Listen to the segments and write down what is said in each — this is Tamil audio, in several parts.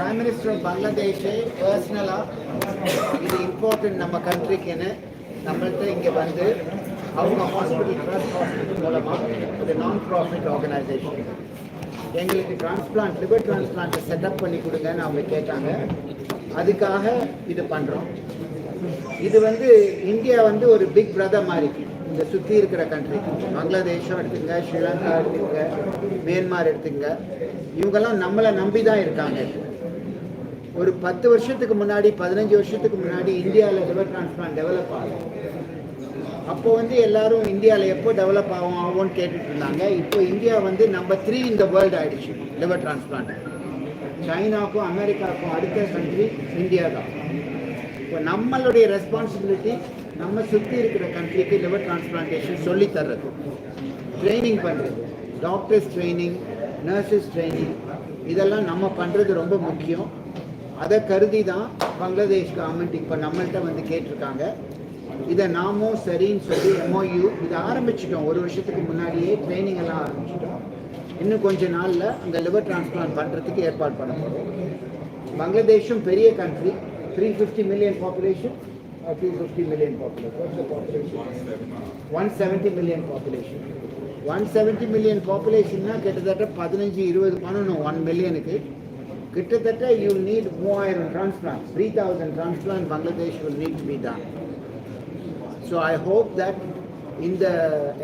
பிரைம் மினிஸ்டர் ஆஃப் பங்களாதேஷ் பர்சனலாக இது இம்பார்ட்டன்ட் நம்ம கண்ட்ரிக்குன்னு நம்மள்ட்ட இங்கே வந்து அவங்க ஹாஸ்பிட்டல் ட்ரஸ்ட் ஹாஸ்பிட்டல் மூலமாக ஒரு நான் ப்ராஃபிட் ஆர்கனைசேஷன் எங்களுக்கு டிரான்ஸ்பிளான்ட் லிவர் டிரான்ஸ்பிளான்ட்டை செட்டப் பண்ணி கொடுங்கன்னு அவங்க கேட்டாங்க. அதுக்காக இது பண்ணுறோம் இது வந்து இந்தியா வந்து ஒரு பிக் பிரதர் மாதிரி இந்த சுற்றி இருக்கிற கண்ட்ரி பங்களாதேஷும் எடுத்துங்க ஸ்ரீலங்கா எடுத்துங்க மியான்மார் எடுத்துங்க இவங்கெல்லாம் நம்மளை நம்பி தான் இருக்காங்க. ஒரு பத்து வருஷத்துக்கு முன்னாடி பதினஞ்சு வருஷத்துக்கு முன்னாடி இந்தியாவில் லிவர் டிரான்ஸ்பிளான் டெவலப் ஆகும் அப்போ வந்து எல்லாரும் இந்தியாவில் எப்போ டெவலப் ஆகும் ஆகும்னு கேட்டுட்டு இருந்தாங்க. இப்போ இந்தியா வந்து நம்பர் த்ரீ இந்த வேர்ல்டு ஆயிடுச்சு லிவர் டிரான்ஸ்பிளான்ட் சைனாக்கும் அமெரிக்காவுக்கும் அடுத்த கண்ட்ரி இந்தியா தான் இப்போ நம்மளுடைய ரெஸ்பான்சிபிலிட்டி நம்ம சுற்றி இருக்கிற கண்ட்ரிக்கு லிவர் டிரான்ஸ்பிளான்டேஷன் சொல்லி தர்றது. ட்ரைனிங் பண்ணுறது டாக்டர்ஸ் ட்ரைனிங் நர்சஸ் ட்ரைனிங் இதெல்லாம் நம்ம பண்ணுறது ரொம்ப முக்கியம். அதை கருதி தான் பங்களாதேஷ் கவர்மெண்ட் இப்போ நம்மள்கிட்ட வந்து கேட்டிருக்காங்க. இதை நாமும் சரின்னு சொல்லி எம்ஓயு இதை ஆரம்பிச்சிட்டோம். ஒரு வருஷத்துக்கு முன்னாடியே ட்ரைனிங் எல்லாம் ஆரம்பிச்சிட்டோம். இன்னும் கொஞ்ச நாளில் அங்கே லிவர் டிரான்ஸ்பிளான்ட் பண்ணுறதுக்கு ஏற்பாடு பண்ண போகிறோம் பங்களாதேஷும் பெரிய country three fifty million population two fifty million population one seventy million population one seventy million பாப்புலேஷன்னா கிட்டத்தட்ட பதினஞ்சு இருபது பண்ணணும் ஒன் மில்லியனுக்கு கிட்டத்தட்ட யூ நீட் மூவாயிரம் transplant three thousand transplant Bangladesh will need be தான் ஸோ ஐ ஹோப் தட் இந்த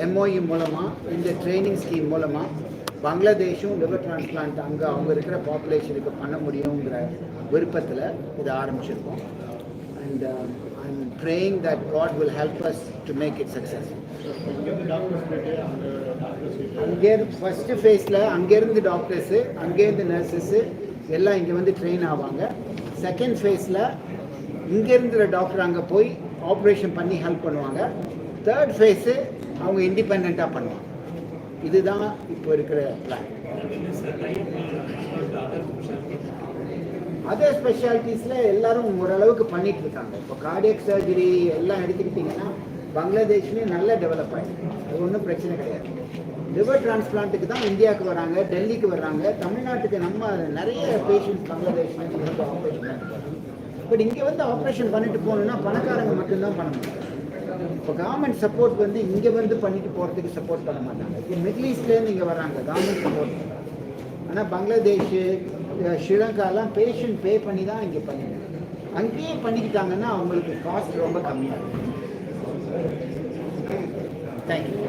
எம்ஓஇ மூலமாக இந்த ட்ரைனிங் ஸ்கீம் மூலமாக பங்களாதேஷும் லிவர் டிரான்ஸ்பிளான்ட் அங்கே அவங்க இருக்கிற பாப்புலேஷனுக்கு பண்ண முடியுங்கிற விருப்பத்தில் இதை ஆரம்பிச்சிருக்கோம். And uh, I'm praying that God will help us to make it success அங்கேருந்து ஃபஸ்ட்டு ஃபேஸில் அங்கேருந்து டாக்டர்ஸு அங்கேருந்து நர்சஸ்ஸு எல்லாம் இங்கே வந்து ட்ரெயின் ஆவாங்க. செகண்ட் ஃபேஸில் இங்கேருந்துற டாக்டர் அங்கே போய் ஆப்ரேஷன் பண்ணி ஹெல்ப் பண்ணுவாங்க. தேர்ட் ஃபேஸு அவங்க இண்டிபெண்ட்டாக பண்ணுவாங்க. இதுதான் இப்போ இருக்கிற பிளான் அதர் ஸ்பெஷாலிட்டிஸில் எல்லாரும் ஓரளவுக்கு பண்ணிட்டு இருக்காங்க இப்போ கார்டியக் சர்ஜரி எல்லாம் எடுத்துக்கிட்டிங்கன்னா பங்களாதேஷ்லேயும் நல்லா டெவலப் ஆகிருக்கு அது ஒன்றும் பிரச்சனை கிடையாது. லிவர் டிரான்ஸ்பிளான்ட்டுக்கு தான் இந்தியாவுக்கு வராங்க டெல்லிக்கு வர்றாங்க தமிழ்நாட்டுக்கு நம்ம நிறைய பேஷண்ட்ஸ் பங்களாதேஷ்லேருந்து வந்து ஆப்ரேஷன் பண்ணிட்டு பட் இங்கே வந்து ஆப்ரேஷன் பண்ணிட்டு போகணுன்னா பணக்காரங்க மட்டும்தான் பண்ண முடியும். இப்போ கவர்மெண்ட் சப்போர்ட் வந்து இங்கே வந்து பண்ணிட்டு போகிறதுக்கு சப்போர்ட் பண்ண மாட்டாங்க. இப்போ மிடில் ஈஸ்ட்லேருந்து இங்கே வராங்க கவர்மெண்ட் சப்போர்ட் ஆனால் பங்களாதேஷ் ஸ்ரீலங்காலாம் பேஷண்ட் பே பண்ணி தான் இங்கே பண்ணிடுறாங்க அங்கேயே பண்ணிக்கிட்டாங்கன்னா அவங்களுக்கு காஸ்ட் ரொம்ப கம்மியாக இருக்கும். தேங்க்யூ